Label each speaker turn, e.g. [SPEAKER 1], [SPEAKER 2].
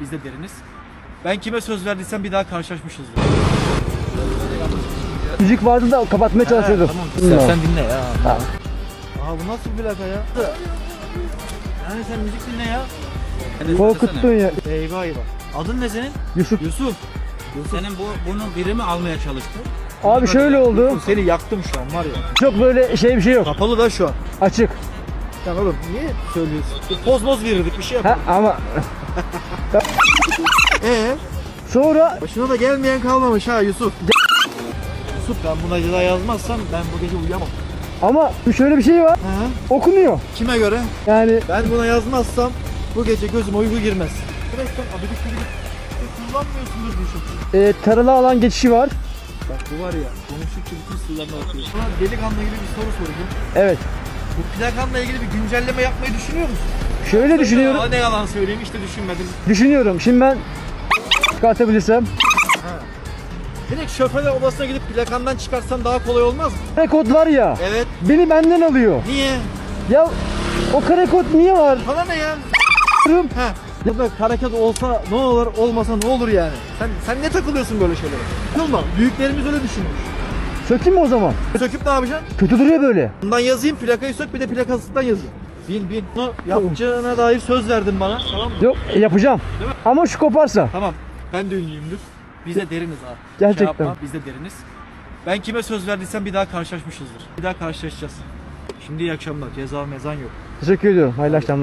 [SPEAKER 1] Biz de deriniz. Ben kime söz verdiysem bir daha karşılaşmışızdır.
[SPEAKER 2] Müzik vardı da kapatmaya çalışıyordum.
[SPEAKER 1] Tamam
[SPEAKER 2] Bilmiyorum.
[SPEAKER 1] sen, sen dinle ya.
[SPEAKER 2] Tamam.
[SPEAKER 1] Aha bu nasıl bir plaka ya? Yani sen müzik dinle ya. Yani
[SPEAKER 2] Korkuttun ya.
[SPEAKER 1] Eyvah eyvah. Adın ne senin?
[SPEAKER 2] Yusuf.
[SPEAKER 1] Yusuf.
[SPEAKER 3] Senin bu bunu biri mi almaya çalıştı?
[SPEAKER 2] Abi şöyle oldu.
[SPEAKER 1] Yusuf, Seni yaktım şu an var ya.
[SPEAKER 2] Çok böyle şey bir şey yok.
[SPEAKER 1] Kapalı da şu an.
[SPEAKER 2] Açık.
[SPEAKER 1] Sen oğlum niye söylüyorsun? Poz moz verirdik bir şey
[SPEAKER 2] Ha,
[SPEAKER 1] yapalım.
[SPEAKER 2] ama
[SPEAKER 1] Ee,
[SPEAKER 2] sonra
[SPEAKER 1] başına da gelmeyen kalmamış ha Yusuf. Yusuf ben buna ceza yazmazsam ben bu gece uyuyamam.
[SPEAKER 2] ama şöyle bir şey var.
[SPEAKER 1] Hı?
[SPEAKER 2] Okunuyor.
[SPEAKER 1] Kime göre?
[SPEAKER 2] Yani
[SPEAKER 1] Ben buna yazmazsam bu gece gözüme uyku girmez. Direkt sen abidik gubidik kullanmıyorsundur Yusuf.
[SPEAKER 2] e, taralı alan geçişi var.
[SPEAKER 1] Bak bu var ya konuştukça bütün sırlarını atıyor. Sana delikanlı gibi bir soru soracağım.
[SPEAKER 2] Evet.
[SPEAKER 1] Bu plakanla ilgili bir güncelleme yapmayı düşünüyor musun?
[SPEAKER 2] Şöyle düşünüyorum.
[SPEAKER 1] Aa, ne yalan söyleyeyim işte düşünmedim.
[SPEAKER 2] Düşünüyorum. Şimdi ben çıkartabilirsem.
[SPEAKER 1] Direkt şoförler odasına gidip plakandan çıkarsan daha kolay olmaz mı?
[SPEAKER 2] Kare kod var ya.
[SPEAKER 1] Evet.
[SPEAKER 2] Beni benden alıyor.
[SPEAKER 1] Niye?
[SPEAKER 2] Ya o kare kod niye var?
[SPEAKER 1] Bana ne ya?
[SPEAKER 2] Diyorum.
[SPEAKER 1] He. Ya da hareket olsa ne olur, olmasa ne olur yani? Sen sen ne takılıyorsun böyle şeylere? Takılma. Büyüklerimiz öyle düşünmüş.
[SPEAKER 2] Sökeyim mi o zaman?
[SPEAKER 1] Söküp ne yapacaksın?
[SPEAKER 2] Kötü duruyor böyle.
[SPEAKER 1] Bundan yazayım, plakayı sök bir de plakasından yazayım. Bin bin. Bunu yapacağına dair söz verdin bana. Tamam mı?
[SPEAKER 2] Yok yapacağım.
[SPEAKER 1] Değil mi?
[SPEAKER 2] Ama şu koparsa.
[SPEAKER 1] Tamam. Ben de ünlüyümdür. Biz de deriniz abi.
[SPEAKER 2] Gerçekten.
[SPEAKER 1] Şey yapma, biz de deriniz. Ben kime söz verdiysem bir daha karşılaşmışızdır. Bir daha karşılaşacağız. Şimdi iyi akşamlar. Ceza mezan yok.
[SPEAKER 2] Teşekkür ediyorum. Hayırlı akşamlar.